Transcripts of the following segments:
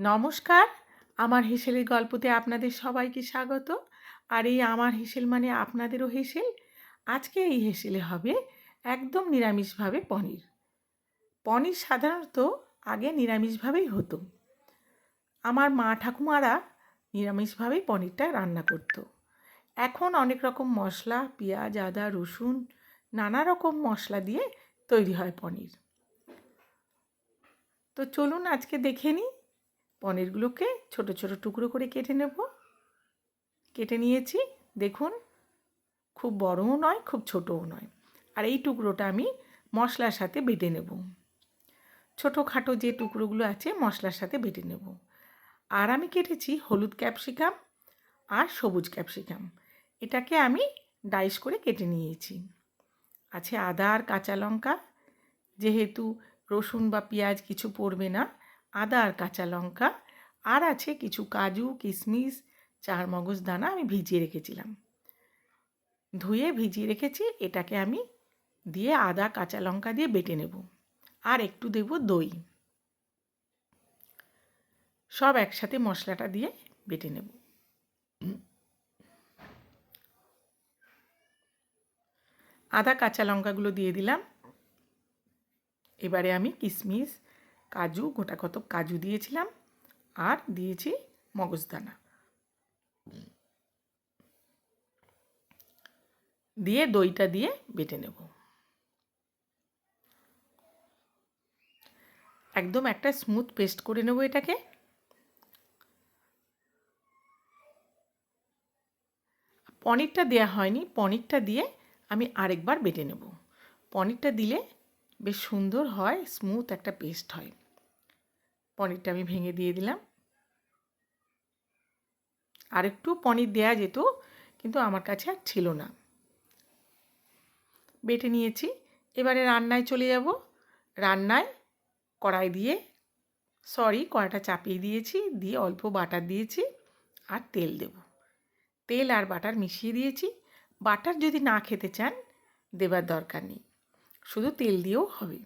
নমস্কার। আমার হেসেলের গল্পতে আপনাদের সবাইকে স্বাগত। আর এই আমার হেসেল মানে আপনাদেরও হেসেল। আজকে এই হেসেলে হবে একদম নিরামিষভাবে পনির। পনির সাধারণত আগে নিরামিষভাবেই হতো। আমার মা ঠাকুমারা নিরামিষভাবেই পনিরটা রান্না করতো। এখন অনেক রকম মশলা, পেঁয়াজ, আদা, রসুন, নানা রকম মশলা দিয়ে তৈরি হয় পনির। তো চলুন আজকে দেখে নিই পনিরগুলোকে ছোট ছোট টুকরো করে কেটে নেব। কেটে নিয়েছি, দেখুন, খুব বড়ও নয়, খুব ছোটও নয়। আর এই টুকরোটা আমি মশলার সাথে বেটে নেব। ছোটোখাটো যে টুকরোগুলো আছে মশলার সাথে বেটে নেব। আর আমি কেটেছি হলুদ ক্যাপসিকাম আর সবুজ ক্যাপসিকাম। এটাকে আমি ডাইস করে কেটে নিয়েছি। আছে আদা আর কাঁচা লঙ্কা, যেহেতু রসুন বা পেঁয়াজ কিছু পড়বে না আদা আর কাঁচা লঙ্কা, আর আছে কিছু কাজু কিশমিশ চার মগজ দানা আমি ভিজিয়ে রেখেছিলাম। ধুয়ে ভিজিয়ে রেখেছি, এটাকে আমি দিয়ে আদা, কাঁচা লঙ্কা দিয়ে বেটে নেব। আর একটু দেব দই। সব একসাথে মশলাটা দিয়ে বেটে নেব। আদা, কাঁচা লঙ্কাগুলো দিয়ে দিলাম। এবারে আমি কিশমিশ কাজু, গোটা কত কাজু দিয়েছিলাম আর দিয়েছি মগজদানা। দিয়ে দইটা দিয়ে বেটে নেব। একদম একটা স্মুথ পেস্ট করে নেব এটাকে। পনিরটা দেয়া হয়নি, পনিরটা দিয়ে আমি আরেকবার বেটে নেব। পনিরটা দিলে বেশ সুন্দর হয় স্মুথ একটা পেস্ট হয়। পনিরটা আমি ভেঙে দিয়ে দিলাম। আর একটু পনির দেয়া যেত, কিন্তু আমার কাছে আর ছিল না। বেটে নিয়েছি, এবারে রান্নায় চলে যাব। রান্নায় কড়াই দিয়ে সরি কড়াইটা চাপিয়ে দিয়েছি, দিয়ে অল্প বাটার দিয়েছি আর তেল দেব। তেল আর বাটার মিশিয়ে দিয়েছি। বাটার যদি না খেতে চান, দেবার দরকার নেই। শুধু তেল দিয়েও হবে।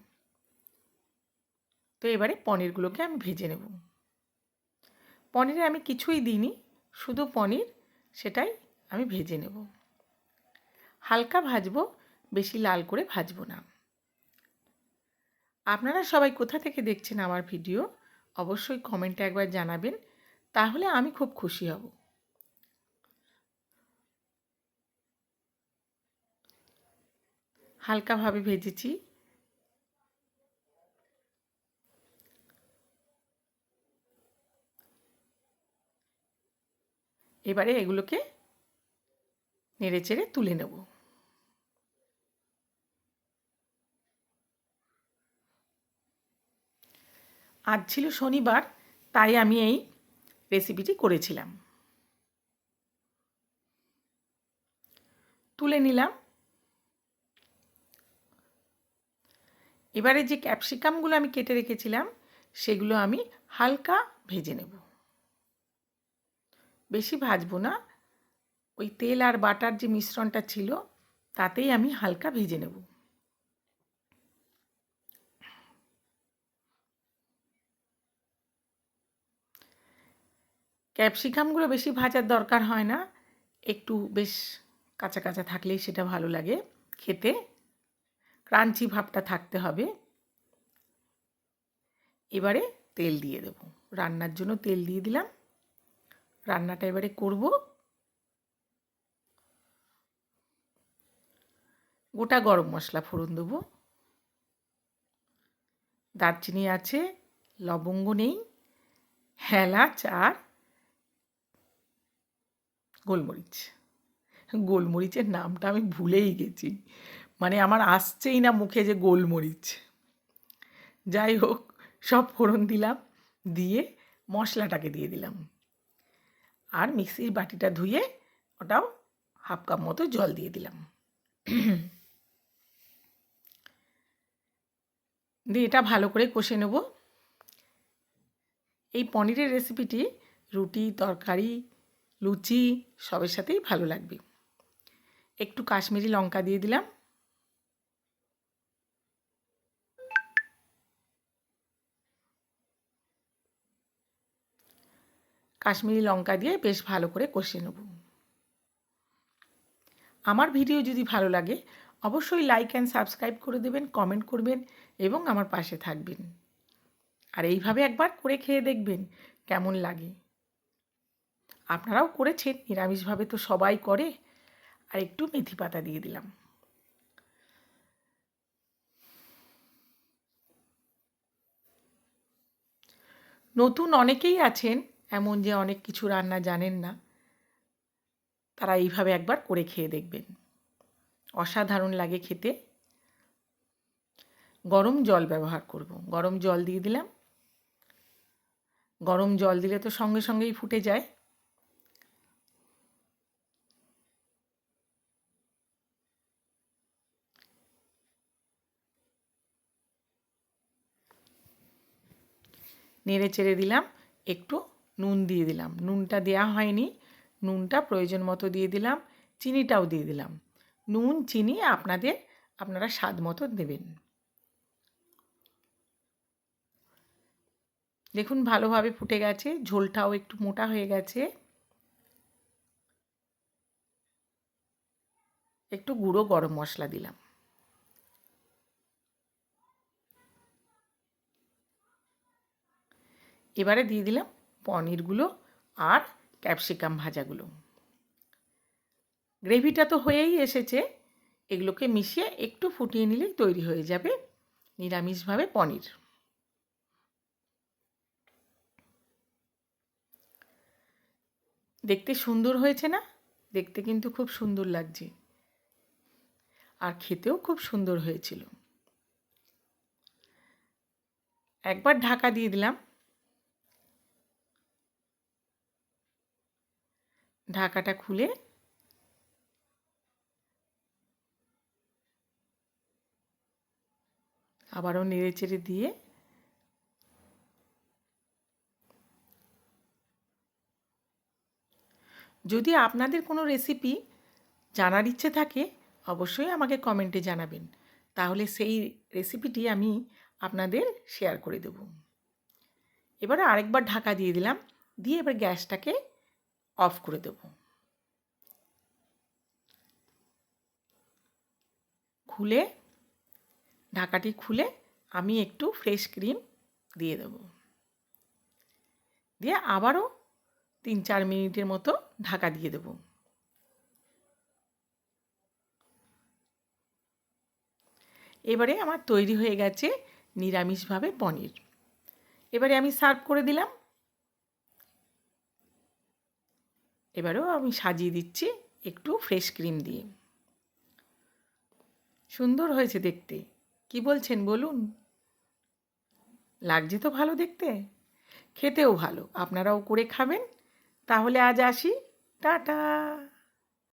তো এবারে পনিরগুলোকে আমি ভেজে নেব। পনিরে আমি কিছুই দিইনি, শুধু পনির সেটাই আমি ভেজে নেব। হালকা ভাজবো, বেশি লাল করে ভাজবো না। আপনারা সবাই কোথা থেকে দেখছেন আমার ভিডিও, অবশ্যই কমেন্টে একবার জানাবেন, তাহলে আমি খুব খুশি হব। হালকাভাবে ভেজেছি। এবারে এগুলোকে নেড়ে চেড়ে তুলে নেব। আজ ছিল শনিবার, তাই আমি এই রেসিপিটি করেছিলাম। তুলে নিলাম। এবারে যে ক্যাপসিকামগুলো আমি কেটে রেখেছিলাম, সেগুলো আমি হালকা ভেজে নেব। বেশি ভাজবো না। ওই তেল আর বাটার যে মিশ্রণটা ছিল, তাতেই আমি হালকা ভেজে নেব। ক্যাপসিকামগুলো বেশি ভাজার দরকার হয় না। একটু বেশ কাঁচা কাঁচা থাকলেই সেটা ভালো লাগে খেতে। ক্রাঞ্চি ভাবটা থাকতে হবে। এবারে তেল দিয়ে দেব। রান্নার জন্য তেল দিয়ে দিলাম। রান্নাটা এবারে করব। গোটা গরম মশলা ফোড়ন দেবো। দারচিনি আছে, লবঙ্গ নেই, এলাচ আর গোলমরিচ। গোলমরিচের নামটা আমি ভুলেই গেছি। মানে আমার আসছেই না মুখে যে গোলমরিচ। যাই হোক, সব ফোড়ন দিলাম, দিয়ে মশলাটাকে দিয়ে দিলাম। আর মিক্সির বাটিটা ধুয়ে ওটাও হাফ কাপ মতো জল দিয়ে দিলাম। দিয়ে এটা ভালো করে কষে নেব। এই পনিরের রেসিপিটি রুটি, তরকারি, লুচি সবের সাথেই ভালো লাগবে। একটু কাশ্মীরি লঙ্কা দিয়ে দিলাম। কাশ্মীরি লঙ্কা দিয়ে বেশ ভালো করে কষিয়ে নেব। আমার ভিডিও যদি ভালো লাগে, অবশ্যই লাইক অ্যান্ড সাবস্ক্রাইব করে দেবেন কমেন্ট করবেন এবং আমার পাশে থাকবেন। আর এইভাবে একবার করে খেয়ে দেখবেন কেমন লাগে। আপনারাও করেছেন, নিরামিষভাবে তো সবাই করে। আর একটু মেথি পাতা দিয়ে দিলাম। নতুন অনেকেই আছেন এমন যে অনেক কিছু রান্না জানেন না, তারা এইভাবে একবার করে খেয়ে দেখবেন। অসাধারণ লাগে খেতে। গরম জল ব্যবহার করব। গরম জল দিয়ে দিলাম। গরম জল দিলে তো সঙ্গে সঙ্গেই ফুটে যায়। নেড়ে চেড়ে দিলাম, একটু নুন দিয়ে দিলাম। নুনটা দেওয়া হয়নি। নুনটা প্রয়োজন মতো দিয়ে দিলাম। চিনিটাও দিয়ে দিলাম। নুন, চিনি আপনাদের, আপনারা স্বাদ মতো দেবেন। দেখুন ভালোভাবে ফুটে গেছে। ঝোলটাও একটু মোটা হয়ে গেছে। একটু গুঁড়ো গরম মশলা দিলাম। এবারে দিয়ে দিলাম পনিরগুলো আর ক্যাপসিকাম ভাজাগুলো। গ্রেভিটা তো হয়েই এসেছে, এগুলোকে মিশিয়ে একটু ফুটিয়ে নিলেই তৈরি হয়ে যাবে নিরামিষভাবে পনির। দেখতে সুন্দর হয়েছে না? দেখতে কিন্তু খুব সুন্দর লাগছে। আর খেতেও খুব সুন্দর হয়েছিল। একবার ঢাকা দিয়ে দিলাম। ঢাকাটা খুলে আবারও নেড়ে চেড়ে দিয়ে যদি আপনাদের কোনো রেসিপি জানার ইচ্ছে থাকে, অবশ্যই আমাকে কমেন্টে জানাবেন। তাহলে সেই রেসিপিটি আমি আপনাদের শেয়ার করে দেব। এবারে আরেকবার ঢাকা দিয়ে দিলাম, দিয়ে এবার গ্যাসটাকে অফ করে দেব। খুলে, ঢাকাটি খুলে আমি একটু ফ্রেশ ক্রিম দিয়ে দেব। দিয়ে আবারও তিন চার মিনিটের মতো ঢাকা দিয়ে দেব। এবারে আমার তৈরি হয়ে গেছে নিরামিষভাবে পনির। এবারে আমি সার্ভ করে দিলাম এবারেও আমি সাজিয়ে দিচ্ছি একটু ফ্রেশ ক্রিম দিয়ে। সুন্দর হয়েছে দেখতে। কি বলছেন বলুন? লাগছে তো ভালো দেখতে? খেতেও ভালো। আপনারাও করে খাবেন। তাহলে আজ আসি। টাটা!